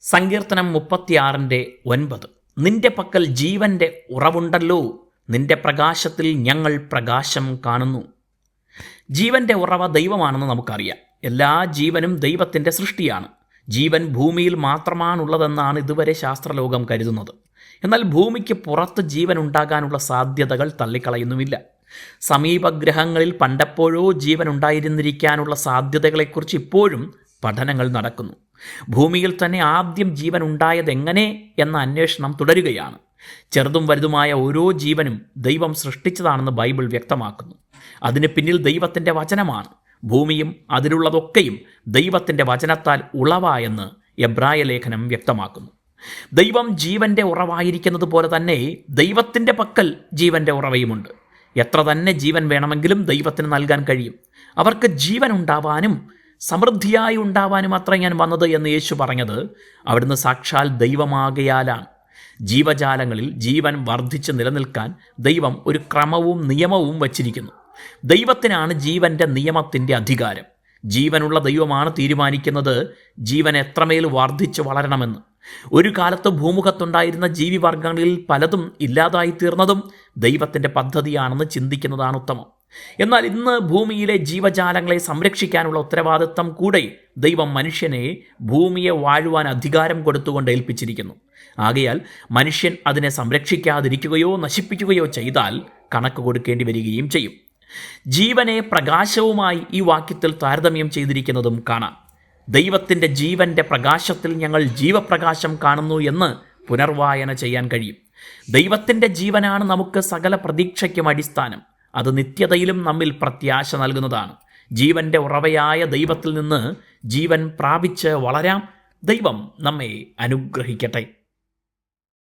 സങ്കീർത്തനം മുപ്പത്തിയാറിന്റെ ഒൻപത്. നിന്റെ പക്കൽ ജീവന്റെ ഉറവുണ്ടല്ലോ. നിന്റെ പ്രകാശത്തിൽ ഞങ്ങൾ പ്രകാശം കാണുന്നു. ജീവന്റെ ഉറവ ദൈവമാണെന്ന് നമുക്കറിയാം. എല്ലാ ജീവനും ദൈവത്തിന്റെ സൃഷ്ടിയാണ്. ജീവൻ ഭൂമിയിൽ മാത്രമാണുള്ളതെന്നാണ് ഇതുവരെ ശാസ്ത്രലോകം കരുതുന്നത്. എന്നാൽ ഭൂമിക്ക് പുറത്ത് ജീവൻ ഉണ്ടാകാനുള്ള സാധ്യതകൾ തള്ളിക്കളയുന്നുമില്ല. സമീപഗ്രഹങ്ങളിൽ പണ്ടപ്പോഴോ ജീവൻ ഉണ്ടായിരുന്നിരിക്കാനുള്ള സാധ്യതകളെക്കുറിച്ച് ഇപ്പോഴും പഠനങ്ങൾ നടക്കുന്നു. ഭൂമിയിൽ തന്നെ ആദ്യം ജീവൻ ഉണ്ടായത് എങ്ങനെ എന്ന അന്വേഷണം തുടരുകയാണ്. ചെറുതും വലുതുമായ ഓരോ ജീവനും ദൈവം സൃഷ്ടിച്ചതാണെന്ന് ബൈബിൾ വ്യക്തമാക്കുന്നു. അതിന് പിന്നിൽ ദൈവത്തിന്റെ വചനമാണ്. ഭൂമിയും അതിലുള്ളതൊക്കെയും ദൈവത്തിന്റെ വചനത്താൽ ഉളവായെന്ന് എബ്രായ ലേഖനം വ്യക്തമാക്കുന്നു. ദൈവം ജീവന്റെ ഉറവായിരിക്കുന്നത് പോലെ തന്നെ ദൈവത്തിന്റെ പക്കൽ ജീവന്റെ ഉറവയുമുണ്ട്. എത്ര തന്നെ ജീവൻ വേണമെങ്കിലും ദൈവത്തിന് നൽകാൻ കഴിയും. അവർക്ക് ജീവൻ ഉണ്ടാവാനും സമൃദ്ധിയായി ഉണ്ടാവാനും അത്ര ഞാൻ വന്നത് എന്ന് യേശു പറഞ്ഞത് അവിടുന്ന് സാക്ഷാൽ ദൈവമാകയാലാണ്. ജീവജാലങ്ങളിൽ ജീവൻ വർദ്ധിച്ച് നിലനിൽക്കാൻ ദൈവം ഒരു ക്രമവും നിയമവും വച്ചിരിക്കുന്നു. ദൈവത്തിനാണ് ജീവന്റെ നിയമത്തിന്റെ അധികാരം. ജീവനുള്ള ദൈവമാണ് തീരുമാനിക്കുന്നത് ജീവൻ എത്രമേൽ വർദ്ധിച്ച് വളരണമെന്ന്. ഒരു കാലത്ത് ഭൂമുഖത്തുണ്ടായിരുന്ന ജീവിവർഗങ്ങളിൽ പലതും ഇല്ലാതായി തീർന്നതും ദൈവത്തിന്റെ പദ്ധതിയാണെന്ന് ചിന്തിക്കുന്നതാണ് ഉത്തമം. എന്നാൽ ഇന്ന് ഭൂമിയിലെ ജീവജാലങ്ങളെ സംരക്ഷിക്കാനുള്ള ഉത്തരവാദിത്തം കൂടെ ദൈവം മനുഷ്യനെ ഭൂമിയെ വാഴുവാൻ അധികാരം കൊടുത്തുകൊണ്ട് ഏൽപ്പിച്ചിരിക്കുന്നു. ആകയാൽ മനുഷ്യൻ അതിനെ സംരക്ഷിക്കാതിരിക്കുകയോ നശിപ്പിക്കുകയോ ചെയ്താൽ കണക്ക് കൊടുക്കേണ്ടി വരികയും ചെയ്യും. ജീവനെ പ്രകാശവുമായി ഈ വാക്യത്തിൽ താരതമ്യം ചെയ്തിരിക്കുന്നതും കാണാം. ദൈവത്തിന്റെ ജീവന്റെ പ്രകാശത്തിൽ ഞങ്ങൾ ജീവപ്രകാശം കാണുന്നു എന്ന് പുനർവായന ചെയ്യാൻ കഴിയും. ദൈവത്തിന്റെ ജീവനാണ് നമുക്ക് സകല പ്രതീക്ഷയ്ക്കും അടിസ്ഥാനം. അത് നിത്യതയിലും നമ്മിൽ പ്രത്യാശ നൽകുന്നതാണ്. ജീവന്റെ ഉറവയായ ദൈവത്തിൽ നിന്ന് ജീവൻ പ്രാപിച്ച് വളരാം. ദൈവം നമ്മെ അനുഗ്രഹിക്കട്ടെ.